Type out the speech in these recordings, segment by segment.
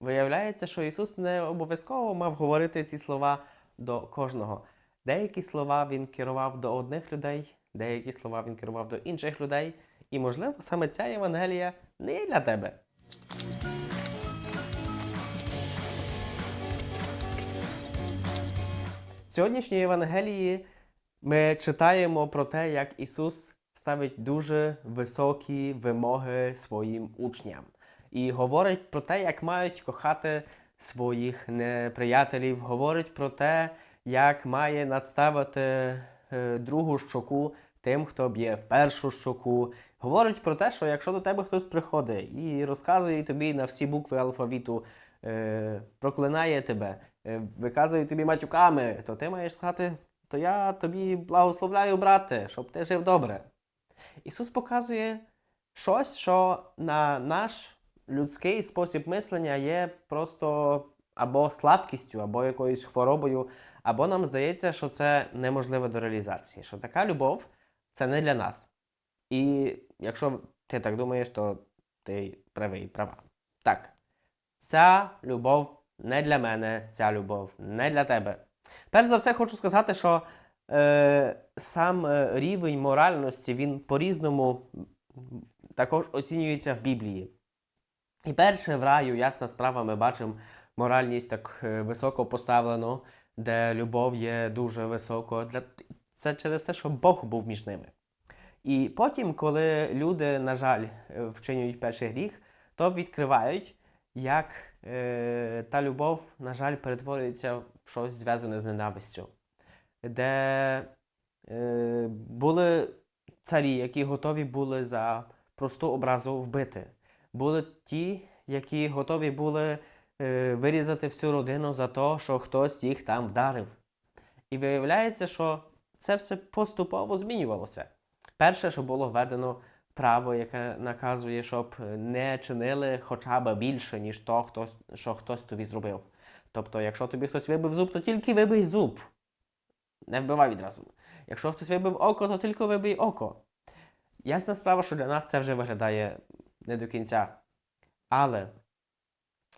Виявляється, що Ісус не обов'язково мав говорити ці слова до кожного. Деякі слова Він керував до одних людей, деякі слова Він керував до інших людей. І, можливо, саме ця Євангелія не є для тебе. В сьогоднішній Євангелії ми читаємо про те, як Ісус ставить дуже високі вимоги своїм учням і говорить про те, як мають кохати своїх неприятелів, говорить про те, як має надставити е, другу щоку тим, хто б'є в першу щоку. Говорить про те, що якщо до тебе хтось приходить і розказує тобі на всі букви алфавіту, е, проклинає тебе, е, виказує тобі матюками, то ти маєш сказати, то я тобі благословляю, брате, щоб ти жив добре. Ісус показує щось, що на наш людський спосіб мислення є просто або слабкістю, або якоюсь хворобою, або нам здається, що це неможливе до реалізації, що така любов це не для нас. І якщо ти так думаєш, то ти правий, права. Так, ця любов не для мене, ця любов не для тебе. Перш за все, хочу сказати, що е, сам е, рівень моральності він по-різному також оцінюється в Біблії. І перше в раю, ясна справа, ми бачимо моральність так е, високо поставлену, де любов є дуже високо. Для... Це через те, що Бог був між ними. І потім, коли люди, на жаль, е, вчинюють перший гріх, то відкривають, як е, та любов, на жаль, перетворюється в щось зв'язане з ненавистю, де е, були царі, які готові були за просту образу вбити. Були ті, які готові були е, вирізати всю родину за те, що хтось їх там вдарив. І виявляється, що це все поступово змінювалося. Перше, що було введено право, яке наказує, щоб не чинили хоча б більше, ніж то, хтось, що хтось тобі зробив. Тобто, якщо тобі хтось вибив зуб, то тільки вибий зуб. Не вбивай відразу. Якщо хтось вибив око, то тільки вибий око. Ясна справа, що для нас це вже виглядає не до кінця. Але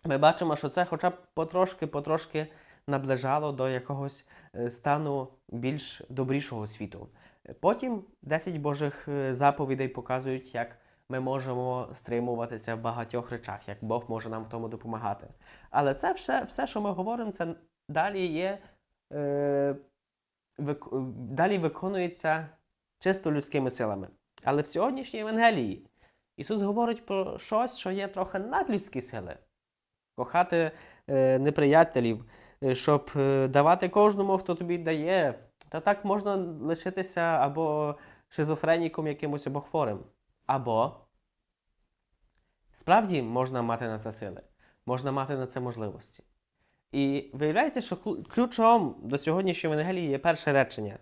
ми бачимо, що це хоча б потрошки-потрошки наближало до якогось е, стану більш добрішого світу. Потім 10 Божих е, заповідей показують, як ми можемо стримуватися в багатьох речах, як Бог може нам в тому допомагати. Але це все, все що ми говоримо, це далі є. Е, вик... Далі виконується чисто людськими силами. Але в сьогоднішній Євангелії Ісус говорить про щось, що є трохи надлюдські сили. Кохати е, неприятелів, е, щоб е, давати кожному, хто тобі дає. Та так можна лишитися або шизофреніком якимось або хворим. Або справді можна мати на це сили, можна мати на це можливості. І виявляється, що ключом до сьогоднішньої Евангелії є перше речення.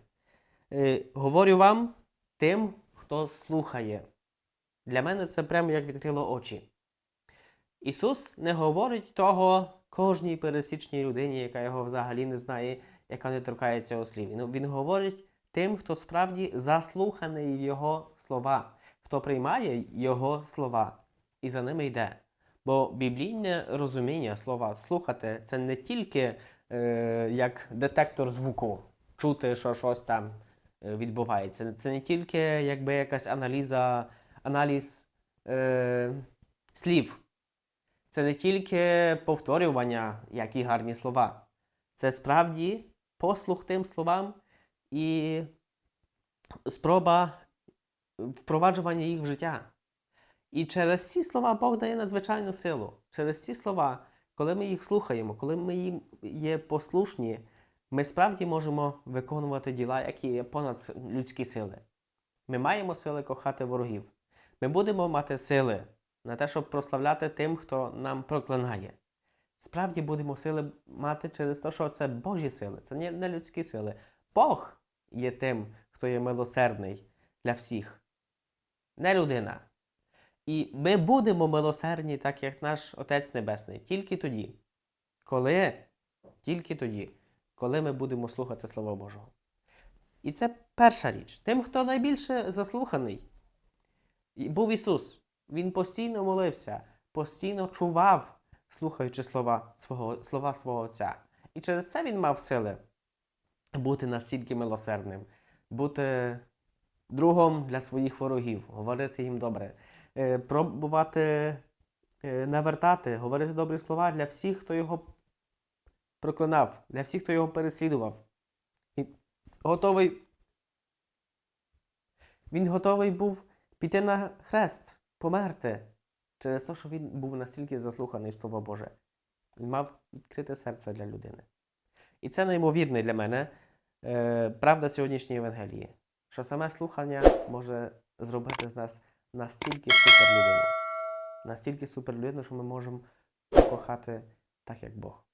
Е, говорю вам тим, хто слухає. Для мене це прямо як відкрило очі. Ісус не говорить того кожній пересічній людині, яка його взагалі не знає, яка не торкається його слів. Ну, Він говорить тим, хто справді заслуханий Його слова, хто приймає Його слова і за ними йде. Бо біблійне розуміння слова слухати це не тільки е, як детектор звуку, чути, що щось там е, відбувається. Це не тільки якби якась аналіза, аналіз е, слів. Це не тільки повторювання, які гарні слова. Це справді послух тим словам і спроба впроваджування їх в життя. І через ці слова Бог дає надзвичайну силу. Через ці слова, коли ми їх слухаємо, коли ми їм є послушні, ми справді можемо виконувати діла, які є понад людські сили. Ми маємо сили кохати ворогів. Ми будемо мати сили на те, щоб прославляти тим, хто нам проклинає. Справді будемо сили мати через те, що це Божі сили, це не людські сили. Бог є тим, хто є милосердний для всіх, не людина. І ми будемо милосердні, так як наш Отець Небесний, тільки тоді, коли, тільки тоді, коли ми будемо слухати Слово Божого. І це перша річ. Тим, хто найбільше заслуханий, був Ісус. Він постійно молився, постійно чував слухаючи слова свого, слова свого Отця. І через це він мав сили бути настільки милосердним, бути другом для своїх ворогів, говорити їм добре, е, пробувати е, навертати, говорити добрі слова для всіх, хто його проклинав, для всіх, хто його переслідував. Він готовий, він готовий був піти на хрест, померти через те, що він був настільки заслуханий в Слово Боже. Він мав відкрите серце для людини. І це неймовірне для мене е, правда сьогоднішньої Євангелії, що саме слухання може зробити з нас настільки супер людину. Настільки супер людину, що ми можемо покохати так, як Бог.